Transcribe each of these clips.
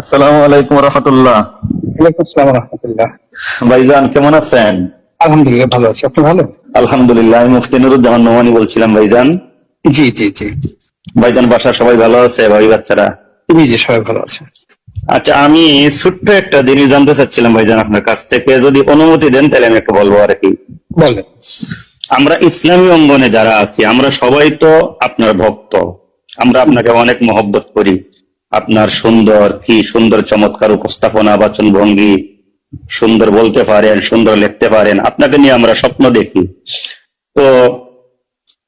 আসসালামু আলাইকুম রহমতুল্লাহ। আসসালাম রহমতুল্লাহ। ভাইজান কেমন আছেন? আলহামদুলিল্লাহ ভালো আছি। আপনি ভালো? আলহামদুলিল্লাহ আমি মুফতি নুরুজ্জামান নোমানি বলছিলাম ভাইজান। জি জি জি। ভাইজান বাসার সবাই ভালো আছে ভাই বাচ্চারা? জি জি সবাই ভালো আছে। আচ্ছা আমি ছোট্ট একটা জিনিস জানতে চাচ্ছিলাম ভাইজান আপনার কাছ থেকে। যদি অনুমতি দেন তাহলে আমি একটু বলব আর কি। বলেন। আমরা ইসলামী অঙ্গনে যারা আছি আমরা সবাই তো আপনার ভক্ত। আমরা আপনাকে অনেক মহব্বত করি। আপনার সুন্দর, কি সুন্দর চমৎকার উপস্থাপনা বাচন ভঙ্গি সুন্দর বলতে পারেন, সুন্দর লিখতে পারেন, আপনাকে নিয়ে আমরা স্বপ্ন দেখি। তো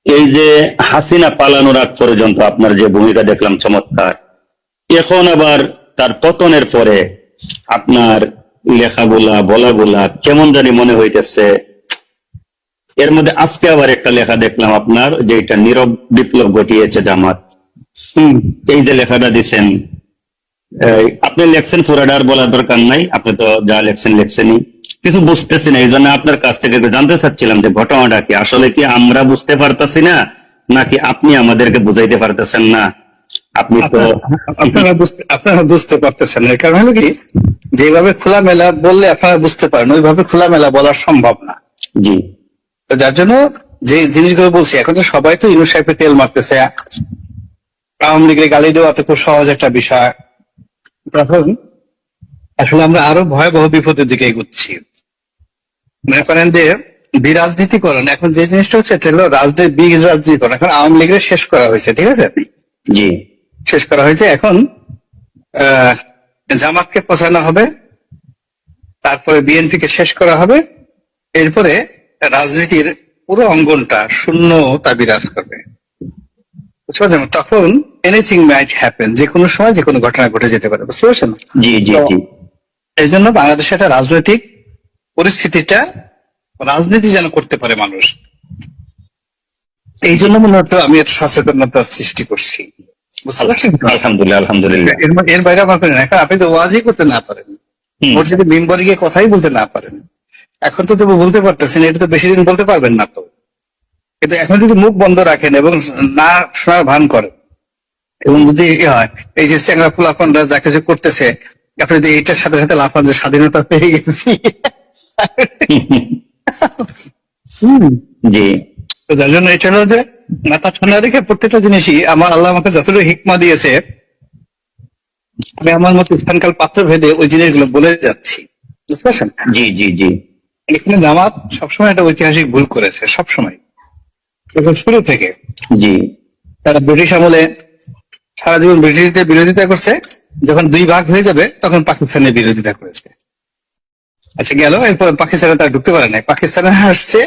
এই যে হাসিনা পালানোর আগ পর্যন্ত আপনার যে ভূমিকা দেখলাম চমৎকার। এখন আবার তার পতনের পরে আপনার লেখাগুলা, বলাগুলা কেমন জানি মনে হইতেছে। এর মধ্যে আজকে আবার একটা লেখা দেখলাম আপনার, যে এটা নীরব বিপ্লব ঘটিয়েছে জামাত। এই যে লেখাটা দিচ্ছেন আপনি লেখছেন পুরাডার বলার দরকার নাই আপনি তো যা লেখছেন লেখছেনই। কিছু বুঝতেছি না এই জন্য আপনার কাছ থেকে জানতে চাচ্ছিলাম যে ঘটনাটা কি আসলে কি আমরা বুঝতে পারতাছি না নাকি আপনি আমাদেরকে বুঝাইতে পারতেছেন না? আপনি তো আপনারা বুঝতে আপনারা বুঝতে পারতেছেন এর কারণ হলো কি যেভাবে খোলামেলা বললে আপনারা বুঝতে পারেন ওইভাবে খোলামেলা বলা সম্ভব না। জি। যার জন্য যে জিনিসগুলো বলছি এখন তো সবাই তো সাহেবের তেল মারতেছে আওয়ামী লীগের গালি দেওয়া তো খুব সহজ একটা বিষয়। তখন আসলে আমরা আরও ভয়াবহ বিপদের দিকে এগুচ্ছি। মনে করেন যে বিরাজনীতিকরণ এখন যে জিনিসটা হচ্ছে এটা হলো রাজনীতি বীজ রাজনীতিকরণ এখন আওয়ামী লীগের শেষ করা হয়েছে ঠিক আছে? জি। শেষ করা হয়েছে। এখন আহ, জামাতকে পচানো হবে তারপরে বিএনপি কে শেষ করা হবে এরপরে রাজনীতির পুরো অঙ্গনটা শূন্যতা বিরাজ করবে। বুঝতে পারছেন? তখন এনিথিং মাইট হ্যাপেন যে কোনো সময় যে কোনো ঘটনা ঘটে যেতে পারে বুঝতে পারছেন? জি জি জি। এই জন্য বাংলাদেশে একটা রাজনৈতিক পরিস্থিতিটা রাজনীতি যেন করতে পারে মানুষ। এই জন্য মূলত আমি একটা সচেতনতা সৃষ্টি করছি। আলহামদুলিল্লাহ আলহামদুলিল্লাহ। এর এর বাইরে আমার কোনো এখন আপনি তো ওয়াজই করতে না পারেন। মসজিদে মেম্বারে গিয়ে কথাই বলতে না পারেন। এখন তো তবু বলতে পারতেছেন এটা তো বেশি দিন বলতে পারবেন না তো। কিন্তু এখন যদি মুখ বন্ধ রাখেন এবং না শোনার ভান করেন এবং যদি হয় এই যে চ্যাংরা ফুলাফানরা যা কিছু করতেছে আপনি যদি এইটার সাথে সাথে লাফান যে স্বাধীনতা পেয়ে গেছি। জি। তো যার জন্য এটা হলো যে মাথা ঠান্ডা রেখে প্রত্যেকটা জিনিসই আমার আল্লাহ আমাকে যতটুকু হিকমা দিয়েছে আমি আমার মতো স্থানকাল পাত্র ভেদে ওই জিনিসগুলো বলে যাচ্ছি। বুঝতে পারছেন? জি জি জি। এখানে জামাত সবসময় একটা ঐতিহাসিক ভুল করেছে সবসময়। এখন শুরু থেকে জি। তারা ব্রিটিশ আমলে সারা জীবন ব্রিটিশদের বিরোধিতা করছে যখন দুই ভাগ হয়ে যাবে তখন পাকিস্তানের বিরোধিতা করেছে। আচ্ছা গেল এরপর পাকিস্তানে তারা ঢুকতে পারে নাই। পাকিস্তানে আসছে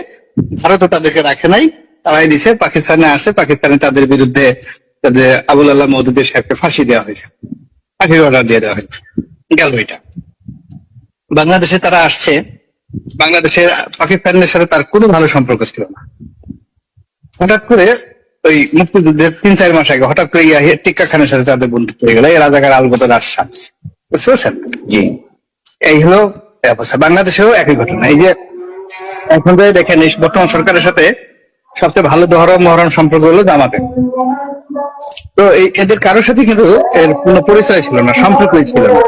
ভারতও তাদেরকে রাখে নাই তারাই দিছে। পাকিস্তানে আসছে পাকিস্তানে তাদের বিরুদ্ধে তাদের আবুল আল্লাহ মৌদুদের সাহেবকে ফাঁসি দেওয়া হয়েছে। ফাঁসির অর্ডার দিয়ে দেওয়া হয়েছে। গেল এটা। বাংলাদেশে তারা আসছে বাংলাদেশের পাকিস্তানের সাথে তার কোনো ভালো সম্পর্ক ছিল না। হঠাৎ করে ওই মুক্তিযুদ্ধের তিন চার মাস আগে হঠাৎ করে ইয়া টিক্কা খানের সাথে তাদের বন্ধুত্ব হয়ে গেল। এই রাজাকার আলবদর আশ্বাস বুঝতে পারছেন? জি। এই হলো অবস্থা। বাংলাদেশেও একই ঘটনা। এই যে এখন যে দেখেন এই বর্তমান সরকারের সাথে সবচেয়ে ভালো দহরম মহরম সম্পর্ক হলো জামাতে। তো এই এদের কারোর সাথে কিন্তু এর কোনো পরিচয় ছিল না সম্পর্কই ছিল না।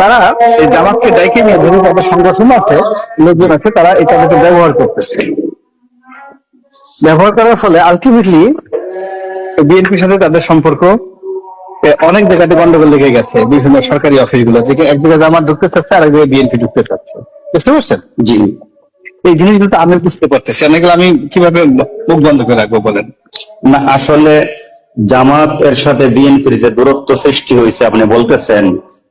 তারা এই জামাতকে ডাইকে নিয়ে ধরুন তাদের সংগঠন আছে লোকজন আছে তারা এটাকে ব্যবহার করতেছে। ব্যবহার করার ফলে আলটিমেটলি বিএনপির সাথে তাদের সম্পর্ক অনেক জায়গাতে গন্ডগোল লেগে গেছে। বিভিন্ন সরকারি অফিসগুলো যে এক জায়গায় জামাত ঢুকতে চাচ্ছে আর এক জায়গায় বিএনপি ঢুকতে চাচ্ছে। বুঝতে পারছেন? জি। এই জিনিসগুলো তো আমি বুঝতে পারতেছি। অনেকগুলো আমি কীভাবে মুখ বন্ধ করে রাখব বলেন? না আসলে জামাত এর সাথে বিএনপির যে দূরত্ব সৃষ্টি হয়েছে আপনি বলতেছেন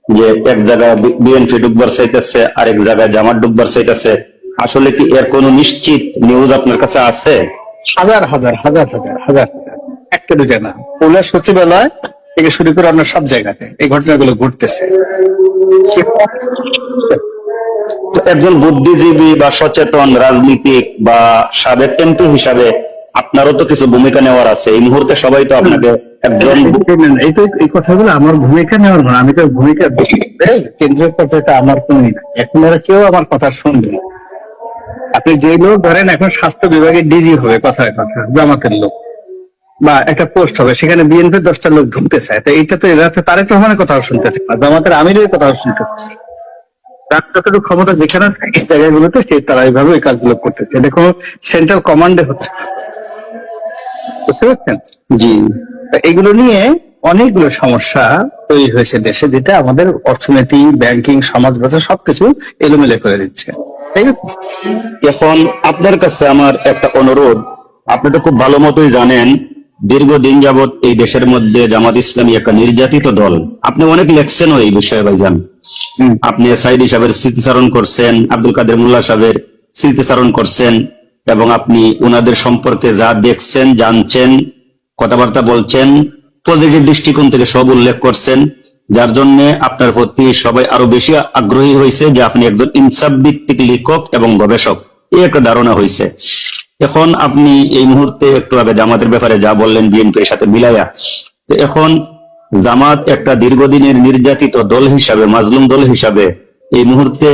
যে এক জায়গায় বিএনপি ডুববার চাইতেছে আরেক জায়গায় জামাত ডুববার চাইতেছে। আসলে কি এর কোনো নিশ্চিত নিউজ আপনার কাছে আছে? হাজার হাজার হাজার হাজার হাজার। একটা দুটা না পুলিশ সচিবালয় থেকে শুরু করে আপনার সব জায়গাতে এই ঘটনাগুলো ঘটতেছে একজন বুদ্ধিজীবী বা সচেতন রাজনীতিক বা সাবেক এমপি হিসাবে আপনারও তো কিছু ভূমিকা নেওয়ার আছে এই মুহূর্তে সবাই তো আপনাকে একজন এই তো এই কথাগুলো আমার ভূমিকা নেওয়ার না আমি তো ভূমিকা কেন্দ্রীয় পর্যায়ে আমার কোনই না এখন আর কেউ আমার কথা শুনবে না। আপনি যে লোক ধরেন এখন স্বাস্থ্য বিভাগের ডিজি হবে কথায় কথা জামাতের লোক। বা একটা পোস্ট হবে সেখানে বিএনপির দশটা লোক ঢুকতে চায় তো এইটা তো এরা তারেক রহমানের কথাও শুনতেছে না জামাতের আমিরের কথাও শুনতেছে। তার যতটুকু ক্ষমতা যেখানে থাকে জায়গাগুলোতে সে তারা এইভাবে ওই কাজগুলো করতেছে। এটা কোনো সেন্ট্রাল কমান্ডে হচ্ছে বুঝতে পারছেন? জি। তা এগুলো নিয়ে অনেকগুলো সমস্যা তৈরি হয়েছে দেশে যেটা আমাদের অর্থনীতি ব্যাংকিং সমাজ ব্যবস্থা সবকিছু এলোমেলো করে দিচ্ছে। ঠিক আছে এখন আপনার কাছে আমার একটা অনুরোধ। আপনি তো খুব ভালো মতোই জানেন দীর্ঘদিন যাবৎ এই দেশের মধ্যে জামাত ইসলামী একটা নির্যাতিত দল। আপনি অনেক লেখছেনও এই বিষয়ে ভাইজান। আপনি সাইদ সাহেবের স্মৃতিচারণ করছেন আব্দুল কাদের মোল্লা সাহেবের স্মৃতিচারণ করছেন এবং আপনি উনাদের সম্পর্কে যা দেখছেন জানছেন কথাবার্তা বলছেন পজিটিভ দৃষ্টিকোণ থেকে সব উল্লেখ করছেন। যার জন্য আপনার প্রতি সবাই আরও বেশি আগ্রহী হয়েছে যে আপনি একজন ইনসাফ ভিত্তিক লেখক এবং গবেষক। এই একটা ধারণা হয়েছে। এখন আপনি এই মুহূর্তে একটু আগে জামাতের ব্যাপারে যা বললেন বিএনপির সাথে মিলাইয়া এখন জামাত একটা দীর্ঘদিনের নির্যাতিত দল হিসাবে, মাজলুম দল হিসাবে এই মুহূর্তে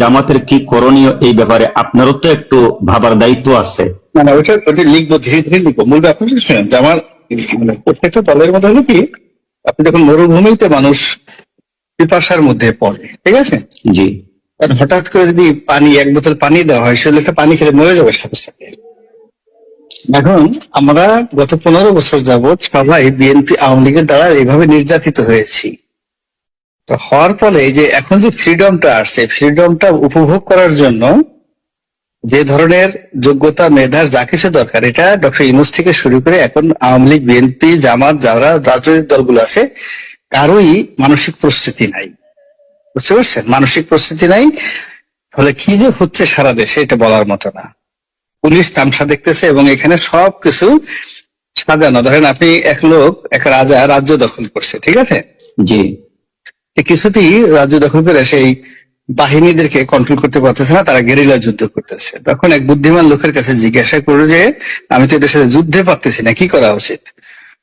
জামাতের কি করণীয় এই ব্যাপারে আপনারও তো একটু ভাবার দায়িত্ব আছে। মানে ওইটা ওইটা লিখব, ধীরে ধীরে লিখব। মূল ব্যাপার আমার মানে প্রত্যেকটা দলের মধ্যে কি আপনি যখন মরুভূমিতে মানুষ পিপাসার মধ্যে পড়ে ঠিক আছে? জি। হঠাৎ করে যদি পানি এক বোতল পানি দেওয়া হয় সে লোকটা পানি খেলে মরে যাবে সাথে সাথে। এখন আমরা গত পনেরো বছর যাবৎ সবাই বিএনপি আওয়ামী লীগের দ্বারা এইভাবে নির্যাতিত হয়েছি। তো হওয়ার ফলে যে এখন যে ফ্রিডমটা আসছে ফ্রিডমটা উপভোগ করার জন্য যে ধরনের যোগ্যতা মেধার যা কিছু দরকার এটা ডক্টর ইউনুস থেকে শুরু করে এখন আওয়ামী লীগ বিএনপি জামাত যারা রাজনৈতিক দলগুলো আছে কারোই মানসিক প্রস্তুতি নাই। বুঝতে পারছেন? মানসিক প্রস্তুতি নাই। ফলে কি যে হচ্ছে সারা দেশে এটা বলার মতো না। পুলিশ তামসা দেখতেছে এবং এখানে সবকিছু সাজানো। ধরেন আপনি এক লোক এক রাজা রাজ্য দখল করছে ঠিক আছে? জি। কিছুতেই রাজ্য দখল করে সেই বাহিনীদেরকে কন্ট্রোল করতে পারতেছে না তারা গেরিলা যুদ্ধ করতেছে। তখন এক বুদ্ধিমান লোকের কাছে জিজ্ঞাসা করল যে আমি তো এদের সাথে যুদ্ধে পারতেছি না কি করা উচিত?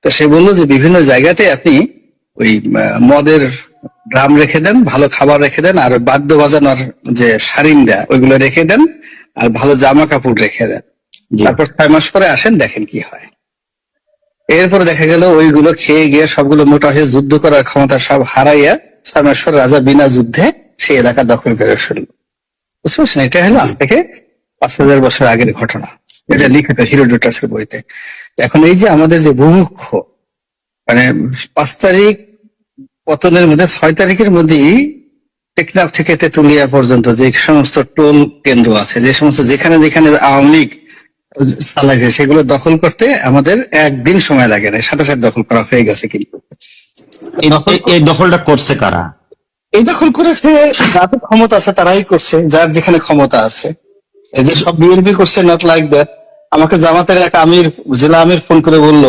তো সে বলল যে বিভিন্ন জায়গাতে আপনি ওই মদের ড্রাম রেখে দেন ভালো খাবার রেখে দেন আর বাদ্য বাজানোর যে সারিন দেয়া ওইগুলো রেখে দেন আর ভালো জামা কাপড় রেখে দেন। তারপর ছয় মাস পরে আসেন দেখেন কি হয়। এরপর দেখা গেল ওইগুলো খেয়ে গিয়ে সবগুলো মোটা হয়ে যুদ্ধ করার ক্ষমতা সব হারাইয়া ছয় মাস পর রাজা বিনা যুদ্ধে সে এলাকা দখল করে ফেলল। বুঝতে পারছেন? এটা হলো আজ থেকে পাঁচ হাজার বছর আগের ঘটনা। এটা লিখিত হিরোডোটাসের বইতে। এখন এই যে আমাদের যে বুভুক্ষ মানে পাঁচ তারিখ পতনের মধ্যে, ছয় তারিখের মধ্যেই টেকনাফ থেকে তেতুলিয়া পর্যন্ত যে সমস্ত টোল কেন্দ্র আছে, যে সমস্ত যেখানে যেখানে আওয়ামী লীগ চালাইছে, সেগুলো দখল করতে আমাদের একদিন সময় লাগে না। সাথে সাথে দখল করা হয়ে গেছে কিন্তু। এই- দখলটা করছে কারা? এই দখল করেছে যাদের ক্ষমতা আছে তারাই করছে যার যেখানে ক্ষমতা আছে। যে সব বিএনপি করছে নট লাইক দ্যাট আমাকে জামাতের এক আমির জেলা আমির ফোন করে বলল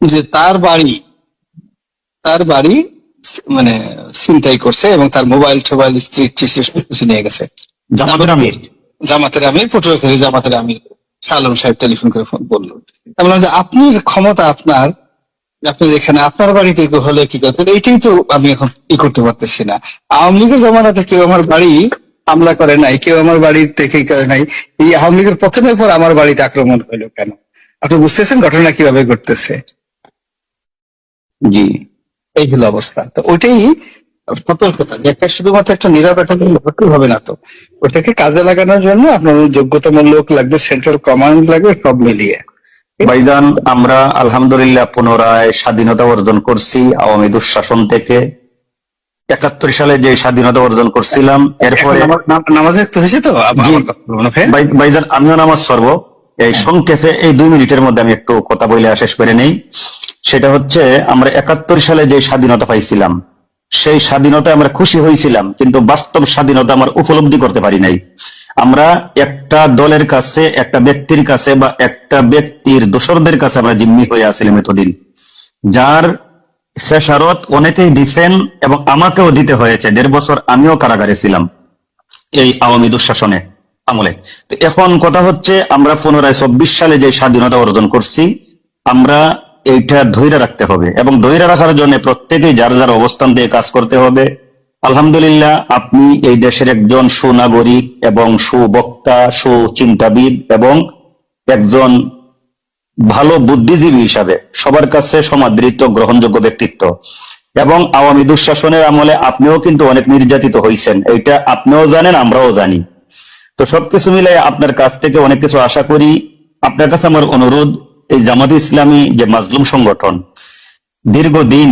যে তার বাড়ি তার বাড়ি মানে ছিনতাই করছে এবং তার মোবাইল টোবাইল স্ত্রী কিছু নিয়ে গেছে। জামাতের আমির? জামাতের আমির পটুয়াখালী জামাতের আমির। আলম সাহেব টেলিফোন করে ফোন বলল। বললাম যে আপনি ক্ষমতা আপনার আপনি এখানে আপনার বাড়িতে কেউ হলে কি করতেন? এইটাই তো আমি এখন ই করতে পারতেছি না। আওয়ামী লীগের জমানাতে কেউ আমার বাড়ি হামলা করে নাই কেউ আমার বাড়ির থেকে করে নাই। এই আওয়ামী লীগের প্রথমের পর আমার বাড়িতে আক্রমণ হলো কেন? আপনি বুঝতেছেন ঘটনা কীভাবে ঘটতেছে? জি। এই হলো অবস্থা। তো ওইটাই সতর্কতা যে একটা শুধুমাত্র একটা নীরব একটা হবে না তো। ওটাকে কাজে লাগানোর জন্য আপনার যোগ্যতামূলক লোক লাগবে সেন্ট্রাল কমান্ড লাগবে সব মিলিয়ে। ভাইজান আমরা আলহামদুলিল্লাহ পুনরায় স্বাধীনতা অর্জন করছি আওয়ামী দুঃশাসন থেকে। একাত্তর সালে যে স্বাধীনতা অর্জন করছিলাম এরপরে হয়েছে তো? ভাইজান আমিও নামাজ সর্ব এই সংক্ষেপে এই দুই মিনিটের মধ্যে আমি একটু কথা বলে শেষ করে নেই। সেটা হচ্ছে আমরা একাত্তর সালে যে স্বাধীনতা পাইছিলাম সেই স্বাধীনতায় আমরা খুশি হয়েছিলাম, কিন্তু বাস্তব স্বাধীনতা আমরা উপলব্ধি করতে পারি নাই। আমরা একটা দলের কাছে, একটা ব্যক্তির কাছে বা একটা ব্যক্তির দোসরদের কাছে আমরা জিম্মি হয়ে আসছিলাম এতদিন। যার শেষারত অনেকেই দিচ্ছেন এবং আমাকেও দিতে হয়েছে। দেড় বছর আমিও কারাগারে ছিলাম এই আওয়ামী দুঃশাসনে আমলে। তো এখন কথা হচ্ছে, আমরা পুনরায় চব্বিশ সালে যে স্বাধীনতা অর্জন করছি, আমরা এইটা ধৈর্য রাখতে হবে এবং ধৈর্য রাখার জন্য প্রত্যেকেই যার যার অবস্থান দিয়ে কাজ করতে হবে। আলহামদুলিল্লাহ, আপনি এই দেশের একজন সুনাগরিক এবং সুবক্তা, সুচিন্তাবিদ এবং একজন ভালো বুদ্ধিজীবী হিসাবে সবার কাছে সমাদৃত, গ্রহণযোগ্য ব্যক্তিত্ব। এবং আওয়ামী দুঃশাসনের আমলে আপনিও কিন্তু অনেক নির্যাতিত হয়েছেন এটা আপনিও জানেন, আমরাও জানি। তো সবকিছু মিলে আপনার কাছ থেকে অনেক কিছু আশা করি। আপনার কাছে আমার অনুরোধ এই জামাত ইসলামী যে মাজলুম সংগঠন, দীর্ঘদিন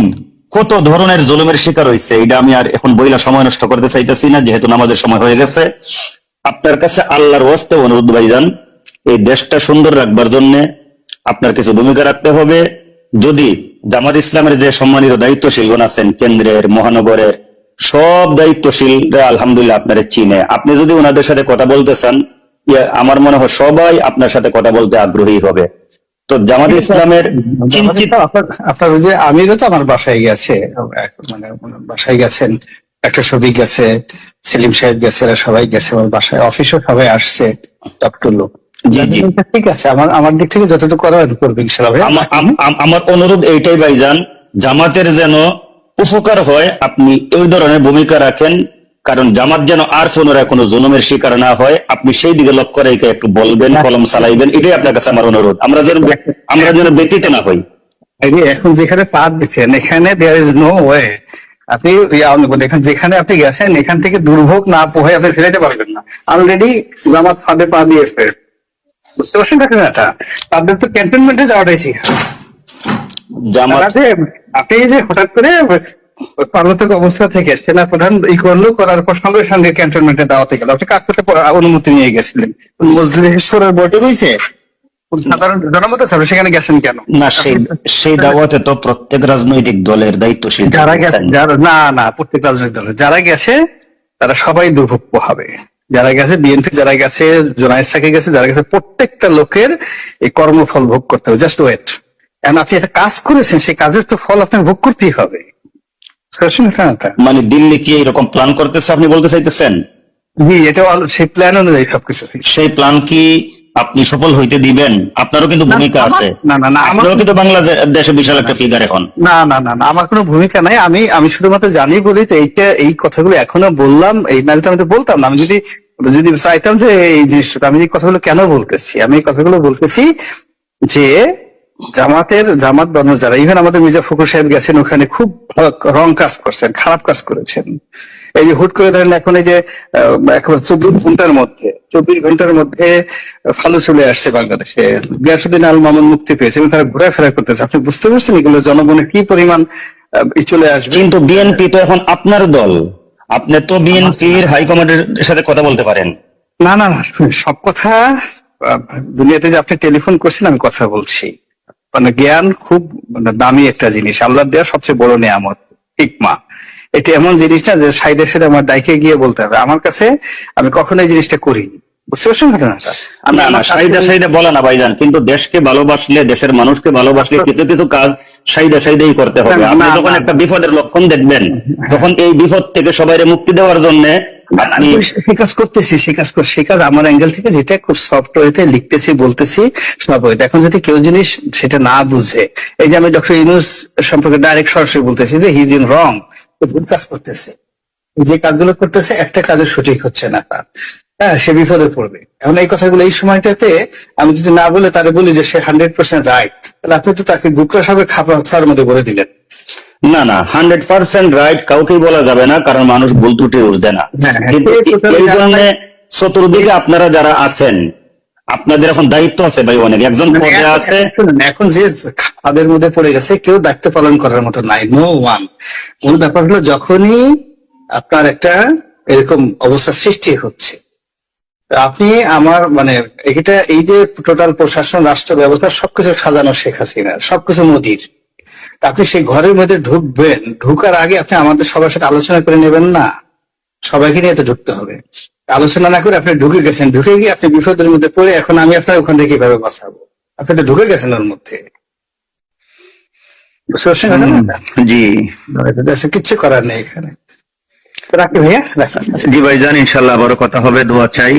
কত ধরনের জুলুমের শিকার হয়েছে, এটা আমি আর এখন বইলা সময় নষ্ট করতে চাইতেছি না, যেহেতু নামাজের সময় হয়ে গেছে। আপনার কাছে আল্লাহর ওয়াস্তে অনুরোধ ভাইজান, এই দেশটা সুন্দর রাখবার জন্য আপনার কিছু ভূমিকা রাখতে হবে। যদি জামাত ইসলামের যে সম্মানিত দায়িত্বশীলগণ আছেন, কেন্দ্রের, মহানগরের, সব দায়িত্বশীলরা আলহামদুলিল্লাহ আপনার চিনে। আপনি যদি ওনাদের সাথে কথা বলতে চান আমার মনে হয় সবাই আপনার সাথে কথা বলতে আগ্রহী হবে। তো জামাত ইসলামের আপনার ওই যে আমিরও তো আমার বাসায় গেছে মানে বাসায় গেছেন একটা শফিক গেছে সেলিম সাহেব গেছে এরা সবাই গেছে আমার বাসায় অফিসও সবাই আসছে ডক্টর লোক জি। ঠিক আছে আমার আমার দিক থেকে যতটুকু করার করবে আমার অনুরোধ এইটাই ভাইজান জামাতের যেন উপকার হয় আপনি ওই ধরনের ভূমিকা রাখেন কারণ জামাত যেন আর পুনরায় কোনো জুলুমের শিকার না হয় আপনি সেই দিকে লক্ষ্য রেখে একটু বলবেন কলম চালাইবেন এটাই আপনার কাছে আমার অনুরোধ। আমরা যেন আমরা যেন ব্যতীত না হই। এখন যেখানে পা দিচ্ছেন এখানে দেয়ার ইজ নো ওয়ে আপনি এখান যেখানে আপনি গেছেন এখান থেকে দুর্ভোগ না পোহে আপনি ফেরাতে পারবেন না। অলরেডি জামাত ফাঁদে পা দিয়ে দিয়েছে। বুঝতে পারছেন ঘটনাটা তাদের তো ক্যান্টনমেন্টে যাওয়াটাই ঠিক জামাত আপনি যে হঠাৎ করে পার্বত্য অবস্থা থেকে সেনা প্রধান ই করল করার পর সঙ্গে সঙ্গে ক্যান্টনমেন্টে দাওয়াতে গেল। আপনি কাজ করতে অনুমতি নিয়ে গেছিলেন। মজলিসের বোর্ডে রয়েছে? সাধারণ জনমত আছে? সেখানে গেছেন কেন? না সেই সেই দাওয়াতে তো প্রত্যেক রাজনৈতিক দলের দায়িত্বশীল যারা গেছে না না প্রত্যেক রাজনৈতিক দলের। যারা গেছে তারা সবাই দুর্ভোগ হবে। যারা গেছে বিএনপি যারা গেছে জোনায়েদ সাকে গেছে যারা গেছে প্রত্যেকটা লোকের এই কর্মফল ভোগ করতে হবে। Just wait. এখন আপনি একটা কাজ করেছেন সেই কাজের তো ফল আপনাকে ভোগ করতেই হবে। মানে দিল্লি কি এরকম প্ল্যান করতেছে আপনি বলতে চাইতেছেন? জি এটা সেই প্ল্যান অনুযায়ী সবকিছু সেই প্ল্যান কি আপনি সফল হইতে দিবেন? আপনারও কিন্তু ভূমিকা আছে। না না না আমার আপনিও কিন্তু বাংলাদেশে বিশাল একটা ফিগার এখন। না না না না আমার কোনো ভূমিকা নাই। আমি আমি শুধুমাত্র জানি বলি তো এইটা এই কথাগুলো এখনও বললাম। এই নাহলে তো আমি তো বলতাম না। আমি যদি যদি চাইতাম যে এই জিনিসটা আমি এই কথাগুলো কেন বলতেছি? আমি এই কথাগুলো বলতেছি যে জামাতের জামাত বানানো যারা ইভেন আমাদের মির্জা ফখরুল সাহেব গেছেন ওখানে খুব রং কাজ করছেন খারাপ কাজ করেছেন। এই যে হুট করে ধরেন এখন এই যে এখন চব্বিশ ঘণ্টার মধ্যে চব্বিশ ঘণ্টার মধ্যে ফালু চলে আসছে বাংলাদেশে। গিয়াসুদ্দিন আল মামুন মুক্তি পেয়েছে এবং তারা ঘোরাফেরা করতেছে। আপনি বুঝতে পারছেন এগুলো জনগণের কি পরিমাণ চলে আসবে? কিন্তু বিএনপি তো এখন আপনার দল। আপনি তো বিএনপির হাইকমান্ডের সাথে কথা বলতে পারেন। না না না সব কথা দুনিয়াতে যে আপনি টেলিফোন করছেন আমি কথা বলছি। মানে জ্ঞান খুব মানে দামি একটা জিনিস। আল্লাহ দেওয়া সবচেয়ে বড় নিয়ামত হিকমা। এটা এমন জিনিস না যে সাইডের সাথে আমার ডাইকে গিয়ে বলতে হবে। আমার কাছে আমি কখনো এই জিনিসটা করিনি। বুঝতে পারছেন ঘটনাটা? না না আমার সাইদা সাইদা বলে না ভাইজান কিন্তু দেশকে ভালোবাসলে দেশের মানুষকে ভালোবাসলে কিছু কিছু কাজ সাইদা সাইদাই করতে হবে। না, আপনি যখন একটা বিপদের লক্ষণ দেখবেন তখন এই বিপদ থেকে সবাইরে মুক্তি দেওয়ার জন্য সে কাজ করতেছি, সে কাজ কর সে কাজ আমার অ্যাঙ্গেল থেকে যেটা খুব সফট ওয়েতে লিখতেছি, বলতেছি, সব ওয়েতে এখন যদি কেউ জিনিস সেটা না বুঝে, এই যে আমি ডক্টর ইউনুস সম্পর্কে ডাইরেক্ট সরাসরি বলতেছি যে ইন রং ভুল কাজ করতেছে। যে কাজগুলো করতেছে, একটা কাজও সঠিক হচ্ছে না তার। হ্যাঁ সে বিপদে পড়বে। এখন এই কথাগুলো এই সময়টাতে আমি যদি না বলে তারে বলি যে সে হান্ড্রেড পার্সেন্ট রাইট তাহলে আপনি তো তাকে গুকরা সাহেবের ছাড়ার মধ্যে বলে দিলেন। না না হান্ড্রেড পার্সেন্ট রাইট কাউকেই বলা যাবে না কারণ মানুষ ভুল ত্রুটি উঠবে না। হ্যাঁ, হ্যাঁ, কিন্তু এই জন্য চতুর্দিকে আপনারা যারা আছেন আপনাদের এখন দায়িত্ব আছে ভাই অনেক একজন মানে পদে আছে। এখন যে খাদের মধ্যে পড়ে গেছে কেউ দায়িত্ব পালন করার মতো নাই নো ওয়ান মূল ব্যাপার হলো যখনই আপনার একটা এরকম অবস্থা সৃষ্টি হচ্ছে। আপনি আমার মানে এটা এই যে টোটাল প্রশাসন রাষ্ট্র ব্যবস্থা সবকিছু সাজানো শেখ হাসিনার সবকিছু মোদির। আপনি সেই ঘরের মধ্যে ঢুকবেন ঢুকার আগে আপনি আমাদের সবার সাথে আলোচনা করে নেবেন না। সবাইকে নিয়ে তো ঢুকতে হবে। আলোচনা না করে আপনি ঢুকে গেছেন। ঢুকে গিয়ে আপনি বিপদের মধ্যে পড়ে এখন আমি আপনার ওখান থেকে কীভাবে বাঁচাবো? আপনি তো ঢুকে গেছেন ওর মধ্যে? জি। কিচ্ছু করার নেই এখানে। রাখি ভাইয়া? রাখি জি ভাই জান ইনশাল্লাহ আবারও কথা হবে দোয়া চাই।